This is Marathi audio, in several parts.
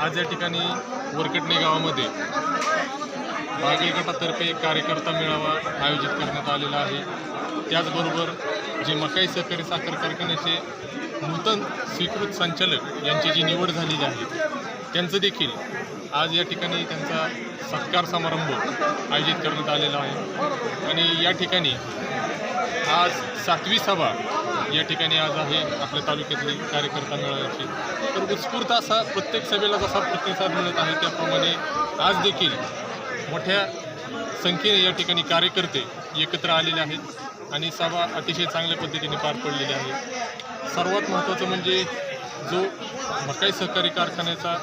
आज या ठिकाणी वरकटणे गावामध्ये बागल गटातर्फे एक कार्यकर्ता मेळावा आयोजित करण्यात आलेला आहे. त्याचबरोबर जे मकाई सहकारी साखर कारखान्याचे नूतन स्वीकृत संचालक यांची जी निवड झालेली आहे त्यांचं देखील आज या ठिकाणी त्यांचा सत्कार समारंभ आयोजित करण्यात आलेला आहे. आणि या ठिकाणी आज सातवी सभा या ठिकाणी आज आहे आपल्या तालुक्यातली कार्यकर्ता मेळाव्याची. तर उत्स्फूर्त असा प्रत्येक सभेला जसा प्रतिसाद मिळत आहे त्याप्रमाणे आज देखील मोठ्या संख्येने या ठिकाणी कार्यकर्ते एकत्र आलेले आहेत आणि सभा अतिशय चांगल्या पद्धतीने पार पडलेली आहे. सर्वात महत्त्वाचं म्हणजे जो मकाई सहकारी कारखान्याचा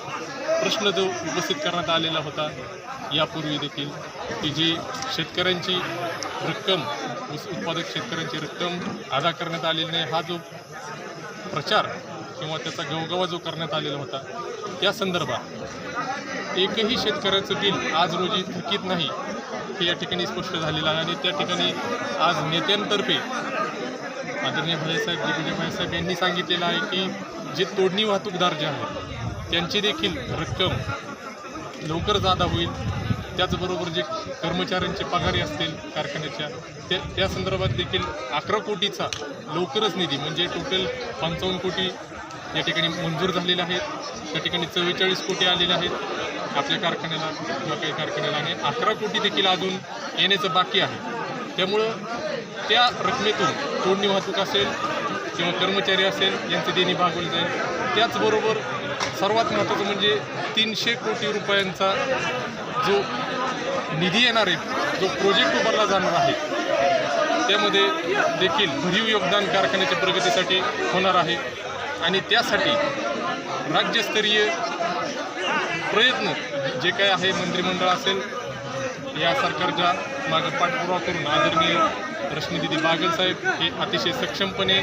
प्रश्न जो उपस्थित करण्यात आलेला होता. यापूर्वी देखील की जी शेतकऱ्यांची रक्कम ऊस उत्पादक शेतकऱ्यांची रक्कम अदा करण्यात आलेली नाही हा जो प्रचार किंवा त्याचा गवगवा जो करण्यात आलेला होता त्या संदर्भात एकही शेतकऱ्याचं बिल आज रोजी थकीत नाही हे या ठिकाणी स्पष्ट झालेलं आहे. आणि त्या ठिकाणी आज नेत्यांतर्फे आदरणीय भाईसाहेब दिग्विजय भैयासाहेब यांनी सांगितलेलं आहे की जे तोडणी वाहतूकदार जे आहेत त्यांची देखील रक्कम लवकर जादा होईल. त्याचबरोबर जे कर्मचाऱ्यांचे पगारी असतील कारखान्याच्या त्या त्या संदर्भात देखील अकरा कोटीचा लवकरच निधी म्हणजे टोटल पंचावन्न कोटी या ठिकाणी मंजूर झालेले आहेत. त्या ठिकाणी चव्वेचाळीस कोटी आलेले आहेत आपल्या कारखान्याला किंवा काही कारखान्याला. आणि अकरा कोटी देखील अजून येण्याचं बाकी आहे. त्यामुळं त्या रकमेतून तोडणी वाहतूक असेल किंवा कर्मचारी असेल यांचे देणी भागवले जाईल. त्याचबरोबर सर्वात महत्त्वाचं म्हणजे तीनशे कोटी रुपयांचा जो निधी येणार आहे जो प्रोजेक्ट उभारला जाणार आहे त्यामध्ये देखील भरीव योगदान कारखान्याच्या प्रगतीसाठी होणार आहे. आणि त्यासाठी राज्यस्तरीय प्रयत्न जे काय आहे मंत्रिमंडळ असेल या सरकारच्या मागं पाठपुरावा करून आदरणीय रश्मीदिदी बागल साहेब हे अतिशय सक्षमपणे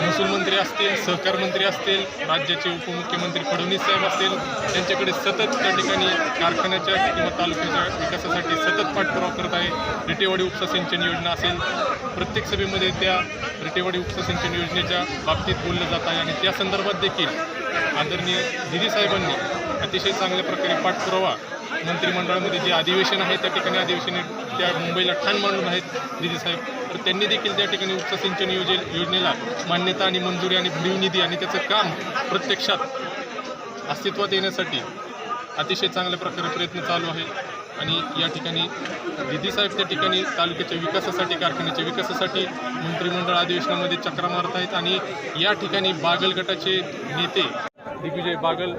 महसूल मंत्री असतील सहकार मंत्री असतील राज्याचे उपमुख्यमंत्री फडणवीस साहेब असतील त्यांच्याकडे सतत त्या ठिकाणी कारखान्याच्या किंवा तालुक्याच्या विकासासाठी सतत पाठपुरावा करत आहे. रिटेवाडी उपसा सिंचन योजना असेल प्रत्येक सभेमध्ये त्या रिटेवाडी उपसा सिंचन योजनेच्या बाबतीत बोललं जात आहे आणि त्या संदर्भात देखील आदरणीय दिदी साहेबांनी अतिशय चांगल्या प्रकारे पाठपुरावा मंत्रिमंडळामध्ये जे अधिवेशन आहे त्या ठिकाणी अधिवेशन त्या मुंबईला ठाण मांडून आहेत दिदी साहेब. तर त्यांनी देखील त्या ठिकाणी उपसिंचन सिंचन योजे योजनेला मान्यता आणि मंजुरी आणि भरीव निधी आणि त्याचं काम प्रत्यक्षात अस्तित्वात येण्यासाठी अतिशय चांगल्या प्रकारे प्रयत्न चालू आहे. आणि या ठिकाणी दिदीसाहेब त्या ठिकाणी तालुक्याच्या विकासासाठी कारखान्याच्या विकासासाठी मंत्रिमंडळ अधिवेशनामध्ये चक्रा मारत आहेत आणि या ठिकाणी बागल गटाचे नेते दिग्विजय बागल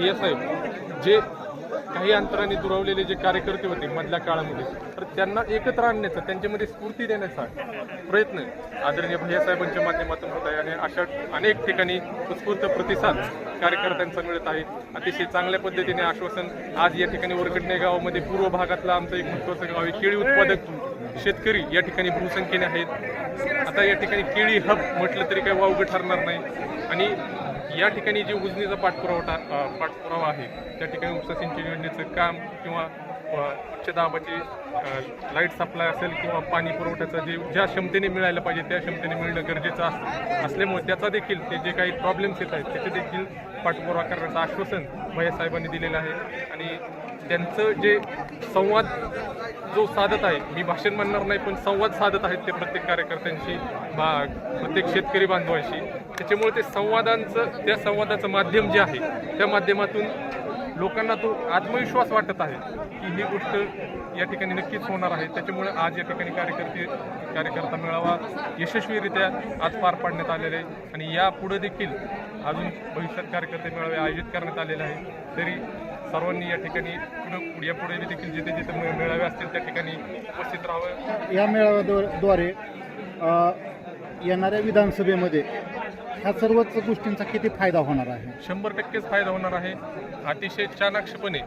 हे साहेब जे काही अंतराने दुरावलेले जे कार्यकर्ते होते मधल्या काळामध्ये तर त्यांना एकत्र आणण्याचा त्यांच्यामध्ये स्फूर्ती देण्याचा प्रयत्न आदरणीय भैयासाहेबांच्या माध्यमातून होत आहे. आणि अशा अनेक ठिकाणी उत्स्फूर्त प्रतिसाद कार्यकर्त्यांचा मिळत आहे. अतिशय चांगल्या पद्धतीने आश्वासन आज या ठिकाणी वरकटणे गावामध्ये पूर्व भागातलं आमचं एक महत्त्वाचं गाव आहे. केळी उत्पादक शेतकरी या ठिकाणी बहुसंख्येने आहेत. आता या ठिकाणी केळी हब म्हटलं तरी काही वावगं ठरणार नाही. आणि या ठिकाणी जे उजनीचा पाठपुरावा पाठपुरावा आहे त्या ठिकाणी उपसा सिंचन योजनेचं काम किंवा उच्च दाबाची लाइट सप्लाय असेल किंवा पाणी पुरवठ्याचं जे ज्या क्षमतेने मिळायला पाहिजे त्या क्षमतेने मिळणं गरजेचं असतं असल्यामुळे त्याचा देखील ते जे काही प्रॉब्लेम्स येत आहेत त्याचे देखील पाठपुरावा करण्याचं आश्वासन भैयासाहेबांनी दिलेलं आहे. आणि त्यांचं जे संवाद जो साधत आहे मी भाषण म्हणणार नाही पण संवाद साधत आहेत ते प्रत्येक कार्यकर्त्यांशी. बा प्रत्येक शेतकरी बांधवांशी. त्याच्यामुळे ते संवादांचं त्या संवादाचं माध्यम जे आहे त्या माध्यमातून लोकांना तो आत्मविश्वास वाटत आहे की ही गोष्ट या ठिकाणी नक्कीच होणार आहे. त्याच्यामुळे आज या ठिकाणी कार्यकर्ते कार्यकर्ता मेळावा यशस्वीरित्या आज पार पाडण्यात आलेला आहे. आणि यापुढे देखील अजून भविष्यात कार्यकर्ते मेळावे आयोजित करण्यात आलेले आहे तरी सर्वांनी या ठिकाणी पुढे यापुढे देखील जिथे जिथे मेळावे असतील त्या ठिकाणी उपस्थित राहावं. या मेळाव्याद्वारे येणाऱ्या विधानसभेमध्ये ह्या सर्वच गोष्टींचा किती फायदा होणार आहे? शंभर टक्केच फायदा होणार आहे. अतिशय चाणाक्षपणे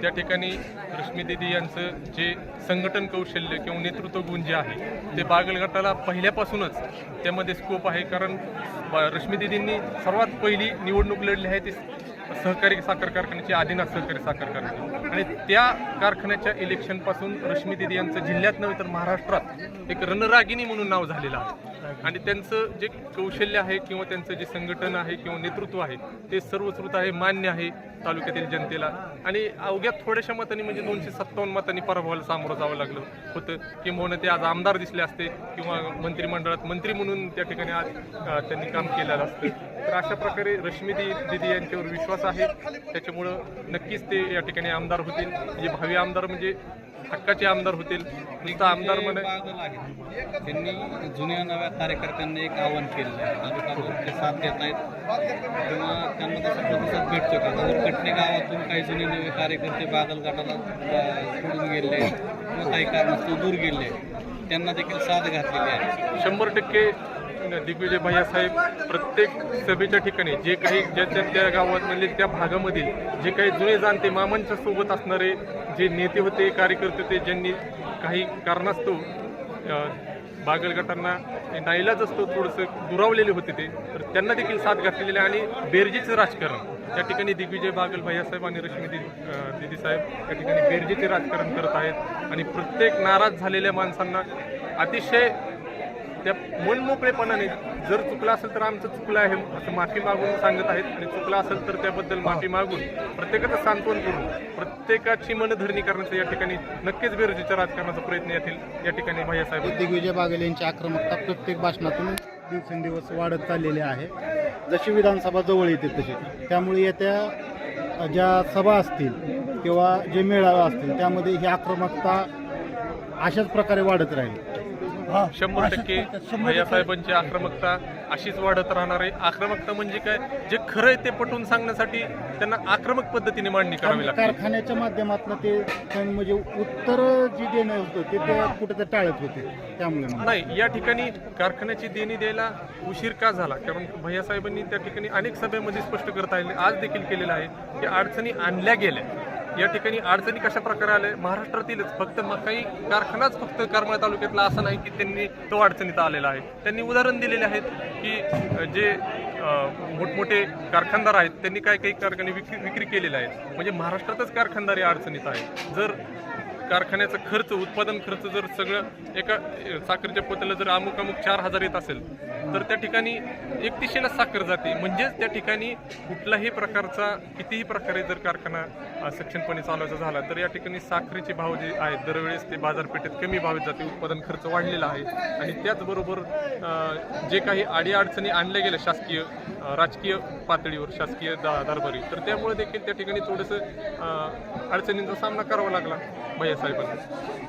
त्या ठिकाणी रश्मी दिदी यांचं जे संघटन कौशल्य किंवा नेतृत्व गुण जे आहे ते बागल गटाला पहिल्यापासूनच त्यामध्ये स्कोप आहे. कारण रश्मी दिदींनी सर्वात पहिली निवडणूक लढली आहे ती सहकारी साखर कारखान्याची आदिनाथ सहकारी साखर कारखाना. आणि त्या कारखान्याच्या इलेक्शनपासून रश्मी दिदी यांचं जिल्ह्यात नव्हे तर महाराष्ट्रात एक रणरागिणी म्हणून नाव झालेलं आहे. आणि त्यांचं जे कौशल्य आहे किंवा त्यांचं जे संघटन आहे किंवा नेतृत्व आहे ते सर्वश्रुत आहे मान्य आहे तालुक्यातील जनतेला. आणि अवघ्या थोड्याशा मतांनी म्हणजे दोनशे सत्तावन्न मतांनी पराभवाला सामोरं जावं लागलं होतं. किंवा ते आज आमदार दिसले असते किंवा मंत्रिमंडळात मंत्री म्हणून त्या ठिकाणी आज त्यांनी काम केलेलं असतं. तर अशा प्रकारे रश्मी दिदी यांच्यावर विश्वास आहे. त्याच्यामुळं नक्कीच ते या ठिकाणी आमदार होतील. म्हणजे भावी आमदार म्हणजे हक्काचे आमदार होतील. नुसता आमदार म्हणे. त्यांनी जुन्या नव्या कार्यकर्त्यांना एक आव्हान केलेलं आहे. तालुक्यातून ते साथ देत आहेत. किंवा त्यांना तसा प्रतिसाद भेटतो का? जर कटणे गावातून काही जुने नवे कार्यकर्ते बादल गटाला सोडून गेले किंवा काही कारणास्तव दूर गेले त्यांना देखील साथ घातलेली आहे. शंभर टक्के दिग्विजय भैया साहेब प्रत्येक सभेच्या ठिकाणी जे काही ज्या त्या त्या गावात म्हणजे त्या भागामधील जे काही जुने जाणते मामांच्या सोबत असणारे जे नेते होते कार्यकर्ते होते ज्यांनी काही कारणास्तव बागलगटांना बागल गटांना नाईलाज असतो थोडंसं दुरावलेले होते ते तर त्यांना देखील साथ घातलेले आहे. आणि बेरजेचं राजकारण त्या ठिकाणी दिग्विजय बागल भैयासाहेब आणि रश्मी दि दिदी साहेब त्या ठिकाणी बेरजेचे राजकारण करत आहेत. आणि प्रत्येक नाराज झालेल्या माणसांना अतिशय त्या मनमोकळेपणाने जर चुकलं असेल तर आमचं चुकलं आहे असं माफी मागून सांगत आहेत. आणि चुकलं असेल तर त्याबद्दल माफी मागून प्रत्येकाचं सांत्वन करून प्रत्येकाची मनधरणी करण्याचा या ठिकाणी नक्कीच बेरजेच्या राजकारणाचा प्रयत्न यातील. या ठिकाणी भैयासाहेब दिग्विजय बागेल यांची आक्रमकता प्रत्येक भाषणातून दिवसेंदिवस वाढत चाललेली आहे. जशी विधानसभा जवळ येते तशी. त्यामुळे येत्या ज्या सभा असतील किंवा जे मेळावे असतील त्यामध्ये ही आक्रमकता अशाच प्रकारे वाढत राहील. शंभर टक्के भैयासाहेबांची आक्रमकता अशीच वाढत राहणार. आहे आक्रमकता म्हणजे काय? जे खरं आहे ते पटवून सांगण्यासाठी त्यांना आक्रमक पद्धतीने मांडणी करावी लागते. कारखान्याच्या माध्यमातून ते म्हणजे उत्तर जे देणं होतं ते कुठं टाळत होते. त्यामुळे. नाही या ठिकाणी कारखान्याची देणी द्यायला उशीर का झाला? कारण भैयासाहेबांनी त्या ठिकाणी अनेक सभेमध्ये स्पष्ट करता आले आज देखील केलेलं आहे की अडचणी आणल्या गेल्या. या ठिकाणी अडचणी कशा प्रकारे आल्या? महाराष्ट्रातीलच फक्त काही कारखानाच फक्त करमाळ तालुक्यातला असा नाही की त्यांनी तो अडचणीत आलेला आहे. त्यांनी उदाहरण दिलेले आहेत की जे मोठमोठे कारखानदार आहेत त्यांनी काय काही कारखाने विक्री विक्री केलेले आहेत. म्हणजे महाराष्ट्रातच कारखानदार या अडचणीत आहे. जर कारखान्याचा खर्च उत्पादन खर्च जर सगळं एका साखरेच्या पोत्याला जर अमुक अमुक चार हजार येत असेल तर त्या ठिकाणी एकतीशेला साखर जाते. म्हणजेच त्या ठिकाणी कुठलाही प्रकारचा कितीही प्रकारे जर कारखाना सक्षमपणे चालवायचा झाला तर या ठिकाणी साखरेचे भाव जे आहेत दरवेळेस ते बाजारपेठेत कमी भावात जाते उत्पादन खर्च वाढलेला आहे. आणि त्याचबरोबर जे काही अडीअडचणी आणल्या गेल्या शासकीय राजकीय पातळीवर शासकीय दा दरबारी तर त्यामुळे देखील त्या ठिकाणी थोडंसं अडचणींचा सामना करावा लागला भैयासाहेबांना.